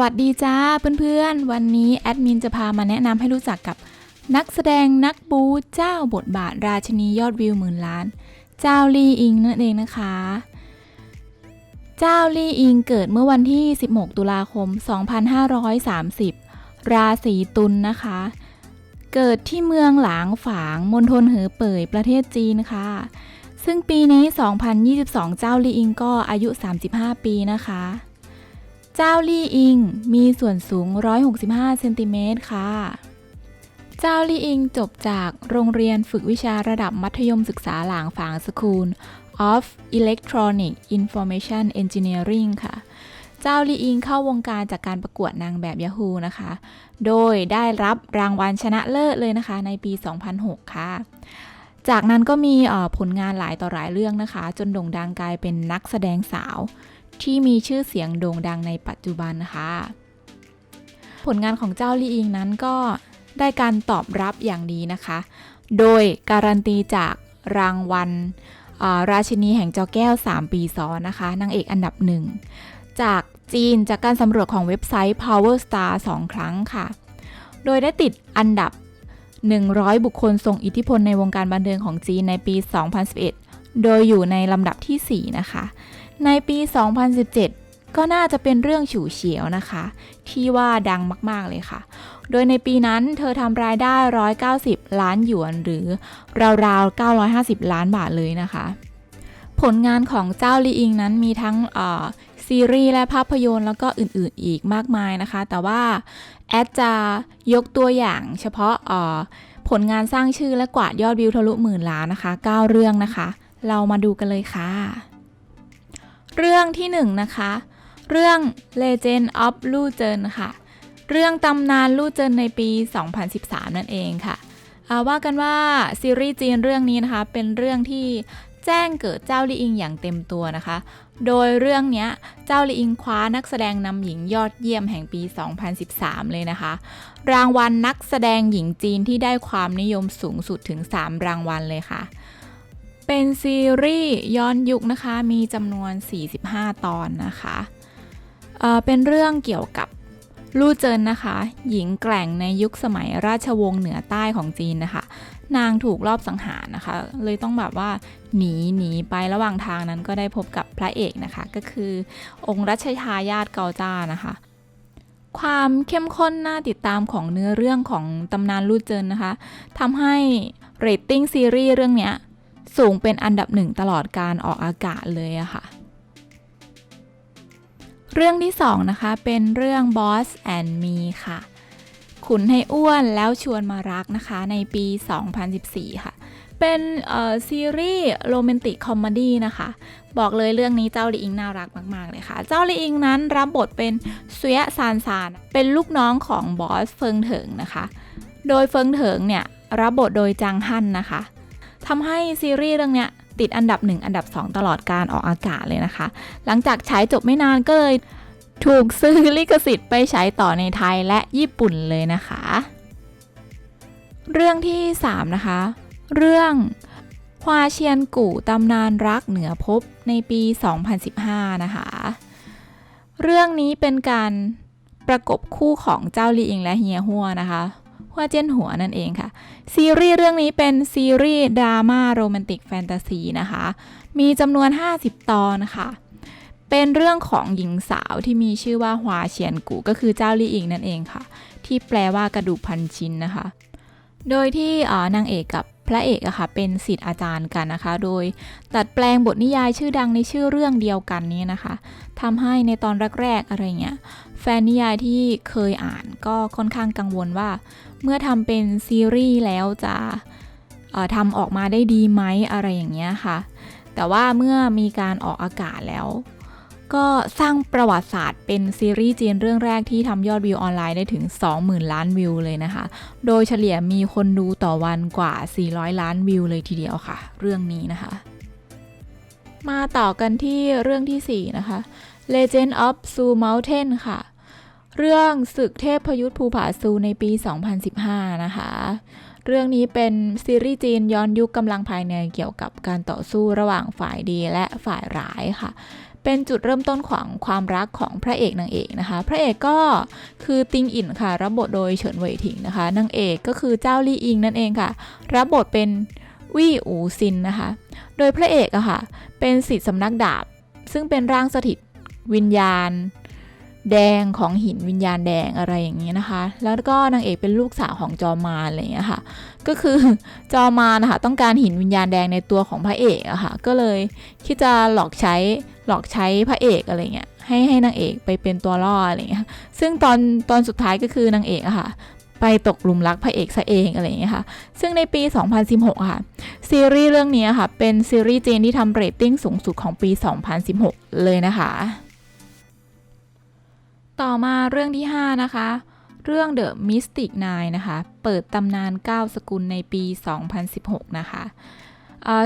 วัสดีจ้าเพื่อนๆ วันนี้แอดมินจะพามาแนะนำให้รู้จักกับนักแสดงนักบูเจ้าบทบาทราชินียอดวิวหมื่นล้าน เจ้าลี่อิงนั่นเองนะคะ เจ้าลี่อิงเกิดเมื่อวันที่ 16 ตุลาคม 2530 ราศีตุลนะคะ เกิดที่เมืองหลางฝางมณฑลเหอเป่ยประเทศจีนค่ะ ซึ่งปีนี้ 2022 เจ้าลี่อิงก็อายุ 35 ปีนะคะ เจ้าลี่อิงมีส่วนสูง 165 เซนติเมตรค่ะ เจ้าลี่อิงจบจากโรงเรียนฝึกวิชาระดับมัธยมศึกษาหลางฝางสคูล of Electronic Information Engineering ค่ะ เจ้าลี่อิงเข้าวงการจากการประกวดนางแบบ Yahoo นะคะ โดยได้รับรางวัลชนะเลิศเลยนะคะในปี 2006 ค่ะ จากนั้นก็มีผลงานหลายต่อหลายเรื่องนะคะ จนโด่งดังกลายเป็นนักแสดงสาว ที่มีชื่อเสียงโด่งดังในปัจจุบันนะคะผลงานของเจ้าลี่อิงนั้นก็ได้การตอบรับอย่างดีนะคะ โดยการันตีจากรางวัลราชินีแห่งจอแก้ว 3 ปีซ้อนนะคะ นางเอกอันดับหนึ่ง จากจีนจากการสำรวจของเว็บไซต์ Power Star 2 ครั้งค่ะ โดยได้ติดอันดับ 100 บุคคลทรงอิทธิพลในวงการบันเทิงของจีนในปี 2011 โดยอยู่ในลำดับที่ 4 นะคะ ในปี 2017 ก็น่าจะเป็นเรื่องฉู่เฉียวนะคะ ที่ว่าดังมากๆเลยค่ะ โดยในปีนั้นเธอทำรายได้ 190 ล้านหยวนหรือราวๆ 950 ล้านบาทเลยนะคะ ผลงานของเจ้าลีอิงนั้นมีทั้งซีรีส์และภาพยนตร์แล้วก็อื่นๆอีกมากมายนะคะ แต่ว่าแอดจะยกตัวอย่างเฉพาะผลงานสร้างชื่อและกวาดยอดวิวทะลุหมื่นล้านนะคะ 9 เรื่องนะคะ เรามาดูกันเลยค่ะ เรื่องที่1นงนะคะ เรื่อง Legend of Lu Zhen ค่ะ เรื่องตำนานลู่เจินในปี 2013 นั่นเองค่ะเอาว่ากันว่าซีรีส์จีนเรื่องนี้นะคะ เป็นเรื่องที่แจ้งเกิดเจ้าลีอิงอย่างเต็มตัวนะคะ โดยเรื่องนี้เจ้าลีอิงคว้านักแสดงนำหญิงยอดเยี่ยมแห่งปี 2013 เลยนะคะ รางวัลนักแสดงหญิงจีนที่ได้ความนิยมสูงสุดถึง 3 รางวัลเลยค่ะ เป็นซีรีส์ย้อนยุคนะคะ มีจำนวน 45 ตอนนะคะเเป็นเรื่องเกี่ยวกับลู่เจินนะคะ หญิงแกร่งในยุคสมัยราชวงศ์เหนือใต้ของจีนนะคะ นางถูกลอบสังหารนะคะ เลยต้องแบบว่าหนีหนีไประหว่างทางนั้นก็ได้พบกับพระเอกนะคะ ก็คือองค์รัชทายาทเกาจ้านะคะความเข้มข้นน่าติดตามของเนื้อเรื่องของตำนานลู่เจินนะคะทำให้เรตติ้งซีรีส์เรื่องเนี้ย สูงเป็นอันดับหนึ่งตลอดการออกอากาศเลยอะค่ะ เรื่องที่2นะคะเป็นเรื่อง Boss and Me ค่ะ ขุนให้อ้วนแล้วชวนมารักนะคะในปี 2014 ค่ะ เป็นซีรีส์โรแมนติกคอมเมดี้นะคะ บอกเลยเรื่องนี้เจ้าลีอิงน่ารักมาก ๆ เลยค่ะ เจ้าลีอิงนั้นรับบทเป็นเซียซานซาน เป็นลูกน้องของบอสเฟิงเถิงนะคะ โดยเฟิงเถิงเนี่ยรับบทโดยจางฮั่นนะคะ ทำให้ซีรีส์เรื่องเนี้ยติดอันดับ 1 อันดับ 2 ตลอดการออกอากาศเลยนะคะ หลังจากฉายจบไม่นานก็เลยถูกซื้อลิขสิทธิ์ไปฉายต่อในไทยและญี่ปุ่นเลยนะคะ เรื่องที่ 3 นะคะ เรื่องควาเชียนกู่ตำนานรักเหนือภพในปี 2015 นะคะ เรื่องนี้เป็นการประกบคู่ของเจ้าลีอิงและเฮียฮัวนะคะ ฮัวเจียนหัวนั่นเองค่ะ ซีรีส์เรื่องนี้เป็นซีรีส์ดราม่าโรแมนติกแฟนตาซีนะคะ มีจำนวน 50 ตอนนะคะเป็นเรื่องของหญิงสาวที่มีชื่อว่าฮวาเฉียนกู ก็คือเจ้าลี่อิงนั่นเองค่ะ ที่แปลว่ากระดูกพันชิ้นนะคะ โดยที่นางเอกกับพระเอกอะค่ะเป็นศิษย์อาจารย์กันนะคะ โดยตัดแปลงบทนิยายชื่อดังในชื่อเรื่องเดียวกันนี้นะคะทำให้ในตอนแรกๆอะไรเงี้ยแฟนนิยายที่เคยอ่านก็ค่อนข้างกังวลว่า เมื่อทำเป็นซีรีส์แล้วจะทำออกมาได้ดีไหมอะไรอย่างเงี้ยค่ะ แต่ว่าเมื่อมีการออกอากาศแล้ว ก็สร้างประวัติศาสตร์เป็นซีรีส์จีนเรื่องแรกที่ทำยอดวิวออนไลน์ได้ถึง 20,000 ล้านวิวเลยนะคะ โดยเฉลี่ยมีคนดูต่อวันกว่า 400 ล้านวิวเลยทีเดียวค่ะ เรื่องนี้นะคะ มาต่อกันที่เรื่องทีสี่4 นะคะ Legend of Su Mountain ค่ะ เรื่องศึกเทพพยุทธภูผาซูในปี 2015 นะคะเรื่องนี้เป็นซีรีส์จีนย้อนยุคกำลังภายในเกี่ยวกับการต่อสู้ระหว่างฝ่ายดีและฝ่ายร้ายค่ะ เป็นจุดเริ่มต้นของความรักของพระเอกนางเอกนะคะ พระเอกก็คือติงอินค่ะ รับบทโดยเฉินเหวยถิงนะคะนางเอกก็คือเจ้าลี่อิงนั่นเองค่ะ รับบทเป็นวี่อูซินนะคะ โดยพระเอกอะค่ะ เป็นสิทธิสำนักดาบ ซึ่งเป็นร่างสถิตวิญญาณ แดงของหินวิญญาณแดงอะไรอย่างนี้นะคะ แล้วก็นางเอกเป็นลูกสาวของจอมารอะไรอย่างเงี้ยค่ะ ก็คือจอมารนะคะต้องการหินวิญญาณแดงในตัวของพระเอกอะค่ะ ก็เลยคิดจะหลอกใช้หลอกใช้พระเอกอะไรเงี้ย ให้ให้นางเอกไปเป็นตัวล่ออะไรเงี้ย ซึ่งตอนตอนสุดท้ายก็คือนางเอกอะค่ะไปตกหลุมรักพระเอกซะเองอะไรอย่างเงี้ยค่ะ ซึ่งในปี 2016 ค่ะ ซีรีส์เรื่องนี้ค่ะ เป็นซีรีส์จีนที่ทำเรตติ้งสูงสุดของปี 2016 เลยนะคะ ต่อมาเรื่องที่ 5 นะคะ เรื่อง The Mystic Nine นะคะ เปิดตำนาน 9 สกุลในปี 2016 นะคะ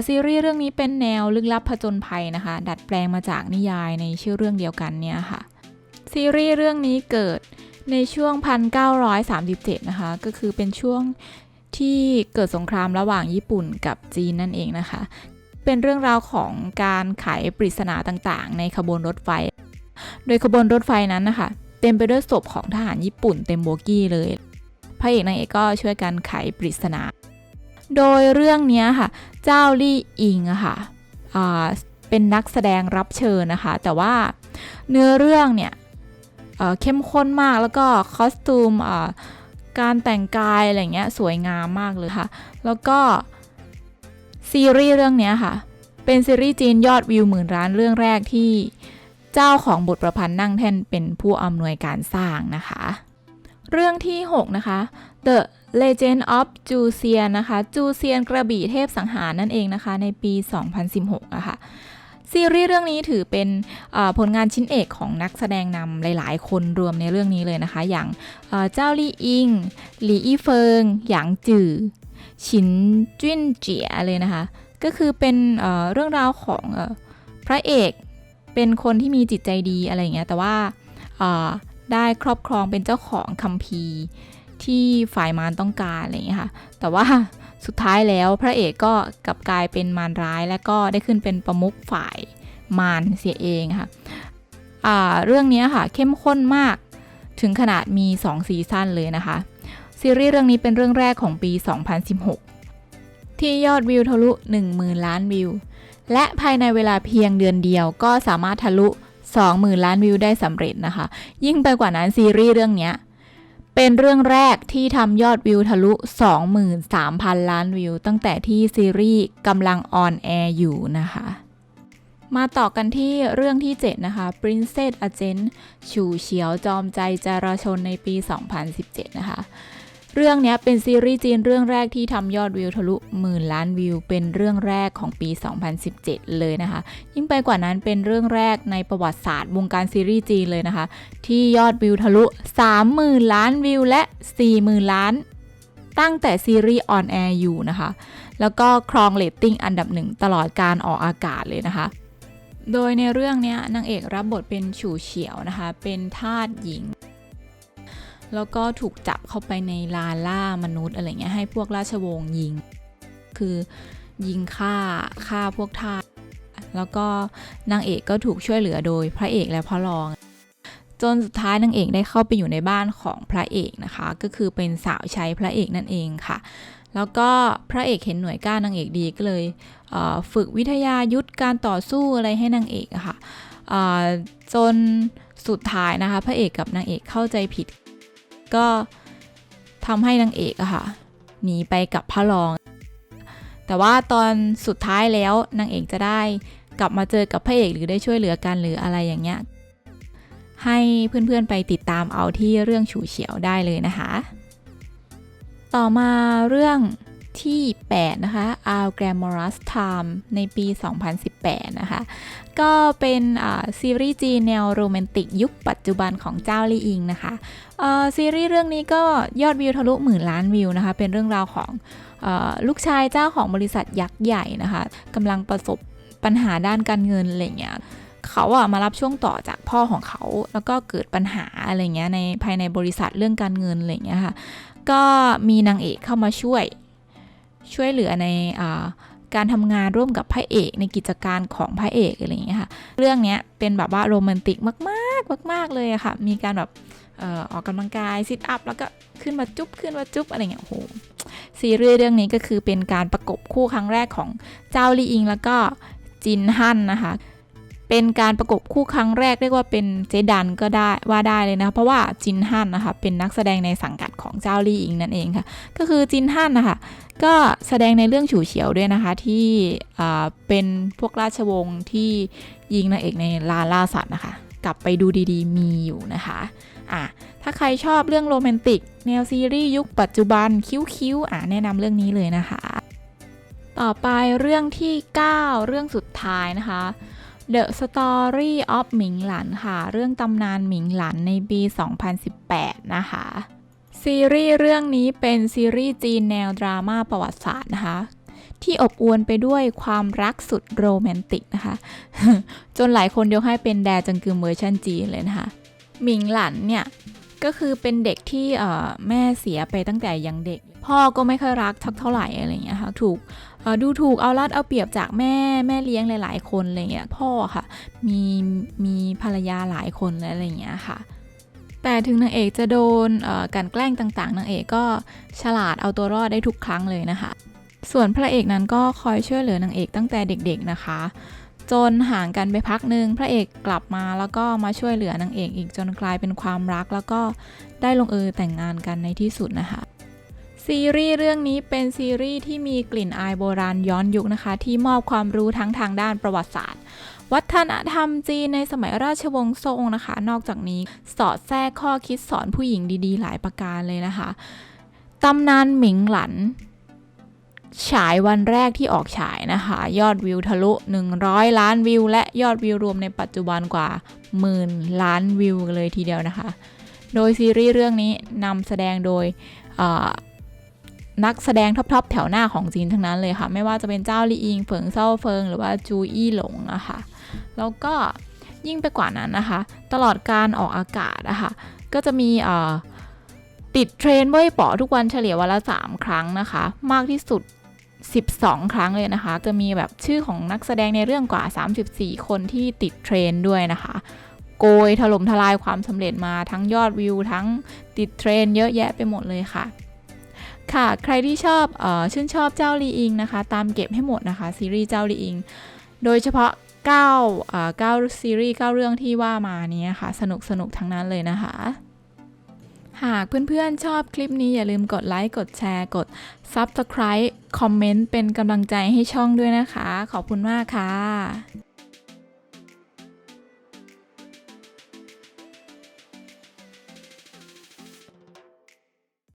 ซีรีส์เรื่องนี้เป็นแนวลึกลับผจญภัยนะคะ ดัดแปลงมาจากนิยายในชื่อเรื่องเดียวกันเนี่ยค่ะ ซีรีส์เรื่องนี้เกิดในช่วง 1937 นะคะ ก็คือเป็นช่วงที่เกิดสงครามระหว่างญี่ปุ่นกับจีนนั่นเองนะคะ เป็นเรื่องราวของการไขปริศนาต่างๆ ในขบวนรถไฟ โดยขบวนรถไฟนั้นนะคะ เต็มไปด้วยศพของทหารญี่ปุ่นเต็มโบกี้เลย พระเอกนางเอกก็ช่วยกันไขปริศนา โดยเรื่องนี้ค่ะ เจ้าลี่อิงค่ะเป็นนักแสดงรับเชิญนะคะ แต่ว่าเนื้อเรื่องเนี่ยเข้มข้นมากแล้วก็คอสตูมการแต่งกายอะไรเงี้ยสวยงามมากเลยค่ะ แล้วก็ซีรีส์เรื่องนี้ค่ะ เป็นซีรีส์จีนยอดวิวหมื่นล้านเรื่องแรกที่ เจ้าของบทประพันธ์นั่งแท่นเป็นผู้อำนวยการสร้างนะคะ เรื่องที่ 6 นะคะ The Legend of j u s i a n นะคะจูเซียนกระบี่เทพสังหารนั่นเองนะคะ ในปี 2016อะค่ะซีรีส์เรื่องนี้ถือเป็นผลงานชิ้นเอกของนักแสดงนำหลายๆ คนรวมในเรื่องนี้เลยนะคะ อย่างเจ้าลี่อิง หลีอี้เฟิง หยางจือฉินจิ้นเจียเลยนะคะ ก็คือเป็นเรื่องราวของพระเอก เป็นคนที่มีจิตใจดีอะไรอย่างเงี้ยแต่ว่าเอ่อได้ครอบครองเป็นเจ้าของคัมภีร์ที่ฝ่ายมารต้องการอะไรอย่างเงี้ยค่ะ แต่ว่าสุดท้ายแล้วพระเอกก็กลับกลายเป็นมารร้าย และก็ได้ขึ้นเป็นประมุขฝ่ายมารเสียเองค่ะอ่าเรื่องนี้ค่ะเข้มข้นมากถึงขนาดมี 2 ซีซั่นเลยนะคะ ซีรีส์เรื่องนี้เป็นเรื่องแรกของปี 2016 ที่ยอดวิวทะลุ 10,000 ล้านวิว และภายในเวลาเพียงเดือนเดียวก็สามารถทะลุ 20,000 ล้านวิวได้สำเร็จนะคะ ยิ่งไปกว่านั้นซีรีส์เรื่องนี้เป็นเรื่องแรกที่ทำยอดวิวทะลุ 23,000 ล้านวิว ตั้งแต่ที่ซีรีส์กำลังออนแอร์อยู่นะคะ มาต่อกันที่เรื่องที่ 7 นะคะ Princess Agent ฉูเฉียวจอมใจจราชนในปี 2017 นะคะ เรื่องนี้เป็นซีรีส์จีนเรื่องแรกที่ทำยอดวิวทะลุหมื่นล้านวิว เป็นเรื่องแรกของปี 2017 เลยนะคะ ยิ่งไปกว่านั้นเป็นเรื่องแรกในประวัติศาสตร์วงการซีรีส์จีนเลยนะคะ ที่ยอดวิวทะลุ 30,000 ล้านวิวและ 40,000 ล้าน ตั้งแต่ซีรีส์ออนแอร์อยู่นะคะ แล้วก็ครองเรตติ้งอันดับหนึ่งตลอดการออกอากาศเลยนะคะ โดยในเรื่องนี้นางเอกรับบทเป็นฉูเฉียวนะคะ เป็นทาสหญิง แล้วก็ถูกจับเข้าไปในลานล่ามนุษย์อะไรเงี้ยให้พวกราชวงศ์ยิง คือยิงฆ่าฆ่าพวกทาสแล้วก็นางเอกก็ถูกช่วยเหลือโดยพระเอกและพระรอง จนสุดท้ายนางเอกได้เข้าไปอยู่ในบ้านของพระเอกนะคะ ก็คือเป็นสาวใช้พระเอกนั่นเองค่ะ แล้วก็พระเอกเห็นหน่วยก้านนางเอกดีก็เลยเฝึกวิทยายุทธการต่อสู้อะไรให้นางเอกอะค่ะจนสุดท้ายนะคะ พระเอกกับนางเอกเข้าใจผิด ก็ทำให้นางเอกอะค่ะหนีไปกับพระรอง แต่ว่าตอนสุดท้ายแล้วนางเอกจะได้กลับมาเจอกับพระเอกหรือได้ช่วยเหลือกันหรืออะไรอย่างเงี้ยให้เพื่อนๆไปติดตามเอาที่เรื่องฉูเฉียวได้เลยนะคะ ต่อมาเรื่อง ที่ 8 นะคะ Our Glamorous Time ในปี 2018 นะคะ ก็เป็นซีรีส์จีนแนวโรแมนติกยุคปัจจุบันของเจ้าลี่อิงนะคะซีรีส์เรื่องนี้ก็ยอดวิวทะลุหมื่นล้านวิวนะคะ เป็นเรื่องราวของอลูกชายเจ้าของบริษัทยักษ์ใหญ่นะคะกำลังประสบปัญหาด้านการเงินอะไรเงี้ยเขาอะมารับช่วงต่อจากพ่อของเขา แล้วก็เกิดปัญหาอะไรเงี้ยในภายในบริษัทเรื่องการเงินอะไรเงี้ยค่ะก็มีนางเอกเข้ามาช่วย ช่วยเหลือในอการทำงานร่วมกับพระเอกในกิจการของพระเอกอะไรอย่างเงี้ยค่ะ เรื่องเนี้ยเป็นแบบว่าโรแมนติกมากๆมาก ๆเลยอะค่ะ มีการแบบออกกำลังกายซิทอัพแล้วก็ขึ้นมาจุ๊บขึ้นมาจุ๊บอะไรเงี้ยโอ้โหซีรีส์เรื่องนี้ก็คือเป็นการประกบคู่ครั้งแรกของเจ้าลีอิงแล้วก็จินฮั่นนะคะ เป็นการประกบคู่ครั้งแรกเรียกว่าเป็นเจดันก็ได้ว่าได้เลยนะเพราะว่าจินฮั่นนะคะเป็นนักแสดงในสังกัดของเจ้าลี่อิงนั่นเองค่ะ ก็คือจินฮั่นนะคะก็แสดงในเรื่องฉูเฉียวด้วยนะคะที่เป็นพวกราชวงศ์ที่ยิงนางเอกในลาล่าสัตว์นะคะ กลับไปดูดีๆ มีอยู่นะคะอะถ้าใครชอบเรื่องโรแมนติก แนวซีรีส์ยุคปัจจุบันคิ้วๆอะแนะนำเรื่องนี้เลยนะคะ ต่อไปเรื่องที่ 9 เรื่องสุดท้ายนะคะ The Story of หมิงหลันค่ะ เรื่องตำนานหมิงหลันในปี 2018 นะคะ ซีรีส์เรื่องนี้เป็นซีรีส์จีนแนวดราม่าประวัติศาสตร์นะคะ ที่อบอวลไปด้วยความรักสุดโรแมนติกนะคะ จนหลายคนยกให้เป็นแดจังกึมเวอร์ชันจีนเลยนะคะ หมิงหลันเนี่ยก็คือเป็นเด็กที่แม่เสียไปตั้งแต่ยังเด็ก พ่อก็ไม่ค่อยรักทักเท่าไหร่อะไรอย่างเงี้ยค่ะ ถูก ดูถูกเอารัดเอาเปรียบจากแม่แม่เลี้ยงหลาย ๆ คนอะไรเงี้ยพ่อค่ะ มีมีภรรยาหลายคนอะไรอย่างเงี้ยค่ะ แต่ถึงนางเอกจะโดนกลันแกล้งต่างๆนางเอกก็ฉลาดเอาตัวรอดได้ทุกครั้งเลยนะคะ ส่วนพระเอกนั้นก็คอยช่วยเหลือนางเอกตั้งแต่เด็ก ๆนะคะจนห่างกันไปพักหนึ่งพระเอกกลับมาแล้วก็มาช่วยเหลือนางเอกอีกจนกลายเป็นความรัก แล้วก็ได้ลงเอยแต่งงานกันในที่สุดนะคะ ซีรีส์เรื่องนี้เป็นซีรีส์ที่มีกลิ่นอายโบราณย้อนยุคนะคะ ที่มอบความรู้ทั้งทางด้านประวัติศาสตร์ วัฒนธรรมจีนในสมัยราชวงศ์ซ่งนะคะ นอกจากนี้สอดแทรกข้อคิดสอนผู้หญิงดีๆ หลายประการเลยนะคะตำนานหมิงหลัน ฉายวันแรกที่ออกฉายนะคะ ยอดวิวทะลุ 100 ล้านวิว และยอดวิวรวมในปัจจุบันกว่าหมื่นล้านวิวเลยทีเดียวนะคะ โดยซีรีส์เรื่องนี้นำแสดงโดยอ นักแสดงท็อปๆแถวหน้าของจีนทั้งนั้นเลยค่ะ ไม่ว่าจะเป็นเจ้าลี่อิงเฟิงเซาเฟิง หรือว่าจูอี้หลงนะคะแล้วก็ยิ่งไปกว่านั้นนะคะ ตลอดการออกอากาศนะคะก็จะมีติดเทรนเว้ยป๋อทุกวันเฉลี่ยวันละ 3 ครั้งนะคะ มากที่สุด 12 ครั้งเลยนะคะ จะมีแบบชื่อของนักแสดงในเรื่องกว่า 34 คนที่ติดเทรนด้วยนะคะ โกยถล่มทลายความสำเร็จมาทั้งยอดวิว ทั้งติดเทรนเยอะแยะไปหมดเลยค่ะ ค่ะ ใครที่ชอบออชื่นชอบเจ้าลีอิงนะคะ ตามเก็บให้หมดนะคะ ซีรีส์เจ้าลีอิง โดยเฉพาะ9เอ่อ9ซีรีส์9เรื่องที่ว่ามานี้ค่ะ สนุกสนุกทั้งนั้นเลยนะคะ หากเพื่อนๆชอบคลิปนี้อย่าลืมกดไลค์ กดแชร์ กด Subscribe คอมเมนต์เป็นกำลังใจให้ช่องด้วยนะคะ ขอบคุณมากค่ะ